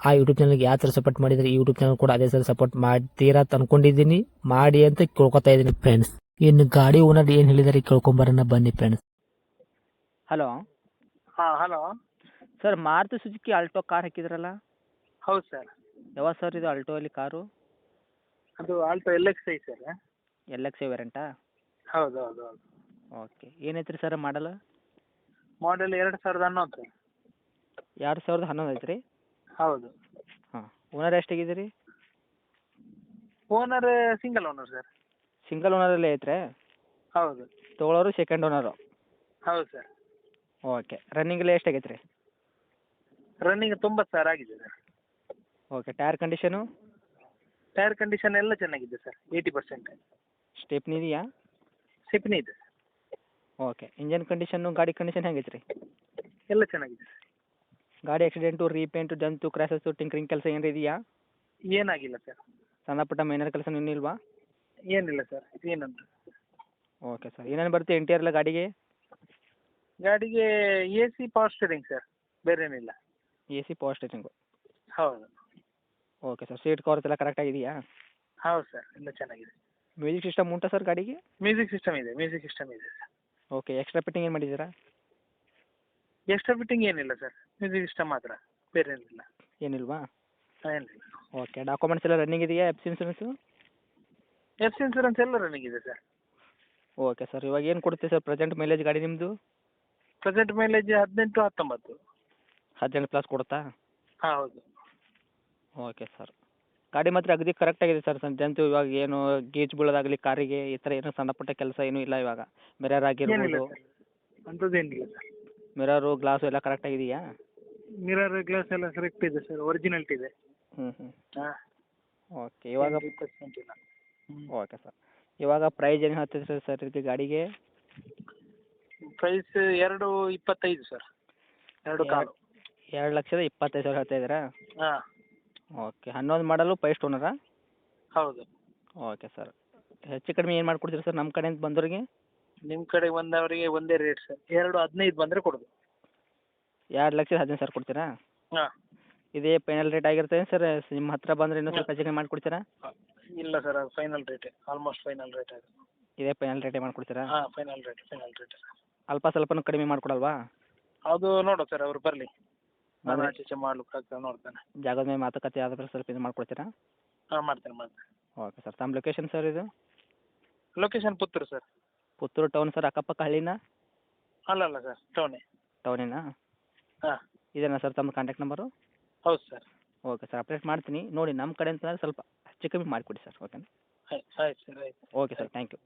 ಆ ಯೂಟ್ಯೂಬ್ ಚಾನಲ್ಗೆ ಯಾವ ಥರ ಸಪೋರ್ಟ್ ಮಾಡಿದರೆ ಈ ಯೂಟ್ಯೂಬ್ ಚಾನಲ್ ಕೂಡ ಅದೇ ಥರ ಸಪೋರ್ಟ್ ಮಾಡ್ತೀರಾ ಅಂತ ಅನ್ಕೊಂಡಿದ್ದೀನಿ. ಮಾಡಿ ಅಂತ ಕೇಳ್ಕೊತಾ ಇದ್ದೀನಿ ಫ್ರೆಂಡ್ಸ್ ಇನ್ನು ಗಾಡಿ ಓನರ್ ಏನು ಹೇಳಿದಾರೆ ಕೇಳ್ಕೊಂಬರೋಣ ಬನ್ನಿ ಫ್ರೆಂಡ್ಸ್ ಹಲೋ ಹಾಂ hello sir Maruti Suzuki Alto car ಹಾಕಿದ್ರಲ್ಲ? ಹೌದು ಸರ್ ಯಾವ ಸರ್ ಇದು ಆಲ್ಟೋ ಅಲ್ಲಿ ಕಾರು? ಅದು Alto L X I sir L X I ಹೌದು ಹೌದು ಹೌದು. ಓಕೆ ಏನೈತ್ರಿ ಸರ್ ಮಾಡಲ್ ಮಾಡೆಲ್ ಎರಡು ಸಾವಿರದ ಹನ್ನೊಂದು ಎರಡು ಸಾವಿರದ ಹನ್ನೊಂದು ಐತ್ರಿ? ಹೌದು. ಹಾಂ. Owner ಎಷ್ಟಾಗಿದ್ದೀರಿ? Owner single owner sir single ಓನರಲ್ಲಿ ಐತ್ರಿ ಹೌದು. ತೊಗೊಳೋರು ಸೆಕೆಂಡ್ ಓನರು ಹೌದು ಸರ್ ಓಕೆ ರನ್ನಿಂಗಲ್ಲಿ ಎಷ್ಟಾಗೈತೆ ರೀ ರನ್ನಿಂಗ್ ತೊಂಬತ್ತು ಸಾವಿರ ಆಗಿದೆ sir okay tyre condition tyre condition ಎಲ್ಲ ಚೆನ್ನಾಗಿದೆ ಸರ್ ಏಯ್ಟಿ ಪರ್ಸೆಂಟ್ ಸ್ಟೆಪ್ನಿ ಇದೆಯಾ? ಸ್ಟೆಪ್ನಿ ಇದೆ ಓಕೆ ಇಂಜನ್ ಕಂಡೀಷನ್ನು ಗಾಡಿ ಕಂಡೀಷನ್ ಹೆಂಗೈತೆ ರೀ ಎಲ್ಲ ಚೆನ್ನಾಗಿದೆ ಸರ್ ಗಾಡಿ ಆಕ್ಸಿಡೆಂಟು ರೀಪೇಂಟು ಜಂತು ಕ್ರ್ಯಾಸಸ್ಸು ಟಿಂಕ್ರಿಂಗ್ ಕೆಲಸ ಏನಾರ ಇದೆಯಾ? ಏನಾಗಿಲ್ಲ ಸರ್ ಸಣ್ಣ ಪುಟ್ಟ ಮೈನರ್ ಕೆಲಸ ಇನ್ನೂ ಇಲ್ವಾ? ಏನಿಲ್ಲ ಸರ್ ಏನಂತ. ಓಕೆ ಸರ್ ಏನೇನು ಬರುತ್ತೆ ಇಂಟೀರಿಯರ್ ಎಲ್ಲ ಗಾಡಿಗೆ? ಗಾಡಿಗೆ A C power steering sir ಬೇರೆ ಏನಿಲ್ಲ ಎ ಸಿ ಪವರ್ ಸ್ಟೇರಿಂಗು ಹೌದು. ಓಕೆ ಸರ್ ಸೀಟ್ ಕವರ್ಸ್ ಎಲ್ಲ ಕರೆಕ್ಟಾಗಿದೆಯಾ ಹೌದು ಸರ್ ಎಲ್ಲ ಚೆನ್ನಾಗಿದೆ. ಮ್ಯೂಸಿಕ್ ಸಿಸ್ಟಮ್ ಉಂಟಾ ಸರ್ ಗಾಡಿಗೆ? ಮ್ಯೂಸಿಕ್ ಸಿಸ್ಟಮ್ ಇದೆ ಮ್ಯೂಸಿಕ್ ಸಿಸ್ಟಮ್ ಇದೆ ಸರ್ ಓಕೆ ಎಕ್ಸ್ಟ್ರಾ ಫಿಟ್ಟಿಂಗ್ ಏನು ಮಾಡಿದ್ದೀರಾ? ಎಕ್ಸ್ಟ್ರಾ ಫಿಟ್ಟಿಂಗ್ ಏನಿಲ್ಲ ಸರ್ ಇದು ಇಷ್ಟ ಮಾತ್ರ. ಬೇರೆ ಏನಿಲ್ಲ. ಏನಿಲ್ವಾ? ಏನಿಲ್ಲ ಓಕೆ ಡಾಕ್ಯುಮೆಂಟ್ಸ್ ಎಲ್ಲ ರನ್ನಿಂಗ್ ಇದೆಯಾ F C insurance F C insurance ಎಲ್ಲ ರನ್ನಿಂಗ್ ಇದೆ ಸರ್ ಓಕೆ ಸರ್ ಇವಾಗ ಏನು ಕೊಡುತ್ತೆ ಸರ್ ಪ್ರೆಸೆಂಟ್ ಮೈಲೇಜ್ ಗಾಡಿ ನಿಮ್ಮದು ಪ್ರೆಸೆಂಟ್ ಮೈಲೇಜ್ ಹದಿನೆಂಟು ಹತ್ತೊಂಬತ್ತು. ಹದಿನೆಂಟು ಪ್ಲಸ್ ಕೊಡುತ್ತಾ? ಹಾಂ ಹೌದು. ಓಕೆ ಸರ್ ಗಾಡಿ ಮಾತ್ರ ಅಗದಿ ಕರೆಕ್ಟಾಗಿದೆ ಸರ್ ಸಂಜಂತು ಇವಾಗ ಏನು ಗೇಜ್ ಬೀಳೋದಾಗಲಿ ಕಾರಿಗೆ ಈ ಥರ ಏನು ಸಣ್ಣ ಪುಟ್ಟ ಕೆಲಸ ಏನೂ ಇಲ್ಲ ಇವಾಗ. ಮಿರರ್ ಆಗಿರ್ಬೋದು. ಅಂಥದ್ದೇನಿಲ್ಲ ಸರ್ ಮಿರರು ಗ್ಲಾಸು ಎಲ್ಲ ಕರೆಕ್ಟಾಗಿದೆಯಾ ಮಿರರ್ ಗ್ಲಾಸ್ ಎಲ್ಲ ಕರೆಕ್ಟ್ ಇದೆ ಸರ್ ಒರಿಜಿನಲ್ಟಿ ಇದೆ. ಹ್ಞೂ ಹ್ಞೂ ಹಾಂ. ಓಕೆ ಇವಾಗ ಪರ್ಸೆಂಟ್ ಇಲ್ಲ. ಓಕೆ ಸರ್ ಇವಾಗ ಪ್ರೈಸ್ ಏನು ಹೇಳ್ತಿದ್ರಿ ಸರ್ ಇದಕ್ಕೆ ಗಾಡಿಗೆ? ಪ್ರೈಸ್ ಎರಡು ಇಪ್ಪತ್ತೈದು ಸರ್ ಎರಡು ಕಾಲು. ಎರಡು ಲಕ್ಷದ ಇಪ್ಪತ್ತೈದು ಸಾವಿರ ಹೇಳ್ತಾ ಇದ್ದೀರಾ? ಹಾಂ. ಓಕೆ ಹನ್ನೊಂದು ಮಾಡಲು ಫೈವ್ ಸ್ಟೋನರಾ ಹೌದು. ಓಕೆ ಸರ್ ಹೆಚ್ಚು ಕಡಿಮೆ ಏನು ಮಾಡ್ಕೊಡ್ತೀರಿ ಸರ್ ನಮ್ಮ ಕಡೆಯಿಂದ ಬಂದವರಿಗೆ? ನಿಮ್ಮ ಕಡೆ ಬಂದವರಿಗೆ ಒಂದೇ ರೇಟ್ ಸರ್ ಎರಡು ಹದಿನೈದು ಬಂದರೆ ಕೊಡೋದು. ಎರಡು ಲಕ್ಷದ ಹದಿನೈದು ಸಾವಿರ ಕೊಡ್ತೀರಾ? ಹಾಂ. ಇದೇ ಫೈನಲ್ ರೇಟ್ ಆಗಿರ್ತದೆ ಸರ್ ನಿಮ್ಮ ಹತ್ರ ಬಂದರೆ ಇನ್ನೂ ಸ್ವಲ್ಪ ಹೆಚ್ಚು ಮಾಡಿ ಮಾಡಿಕೊಡ್ತೀರಾ ಇಲ್ಲ ಸರ್ ಅದು ಫೈನಲ್ ರೇಟೇ ಆಲ್ಮೋಸ್ಟ್ ಫೈನಲ್ ರೇಟ್ ಅದು. ಇದೇ ಫೈನಲ್ ರೇಟೇ ಮಾಡಿಕೊಡ್ತೀರಾ? ಹಾಂ ಫೈನಲ್ ರೇಟ್ ಫೈನಲ್ ರೇಟ್ ಅಲ್ಪ ಸ್ವಲ್ಪನು ಕಡಿಮೆ ಮಾಡಿಕೊಡಲ್ವಾ? ಅದು ನೋಡೋ ಸರ್ ಅವ್ರು ಬರಲಿ. ನಾನು ಬನ್ನಿ. ಆಚೆ ಈಚೆ ಮಾಡ್ಲಿಕ್ಕೆ ಆಗ್ತದೆ ನೋಡ್ತೇನೆ. ಜಾಗದ ಮೇಲೆ ಮಾತುಕತೆ ಆದ್ರೆ ಸ್ವಲ್ಪ ಇದು ಮಾಡಿಕೊಡ್ತೀರಾ? ಹಾಂ ಮಾಡ್ತೀನಿ ಮಾಡ್ತೇನೆ. ಓಕೆ ಸರ್ ತಮ್ಮ ಲೊಕೇಶನ್ ಸರ್ ಇದು? Location Puttur sir Puttur town sir ಅಕ್ಕಪಕ್ಕ ಹಳ್ಳಿನ? ಅಲ್ಲ ಅಲ್ಲ ಸರ್ ಟೌನೇ ಟೌನಿನ ಹಾಂ. ಇದೇನಾ ಸರ್ ತಮ್ಮ ಕಾಂಟ್ಯಾಕ್ಟ್ ನಂಬರು ಹೌದು ಸರ್ ಓಕೆ ಸರ್ ಅಪ್ಡೇಟ್ ಮಾಡ್ತೀನಿ. ನೋಡಿ ನಮ್ಮ ಕಡೆ ಅಂತಂದ್ರೆ ಸ್ವಲ್ಪ ಹೆಚ್ಚು ಕಮ್ಮಿ ಮಾಡಿಕೊಡಿ ಸರ್ ಓಕೆನಾ ಆಯ್ತು ಆಯ್ತು ಸರ್ ಆಯ್ತು. Okay sir thank you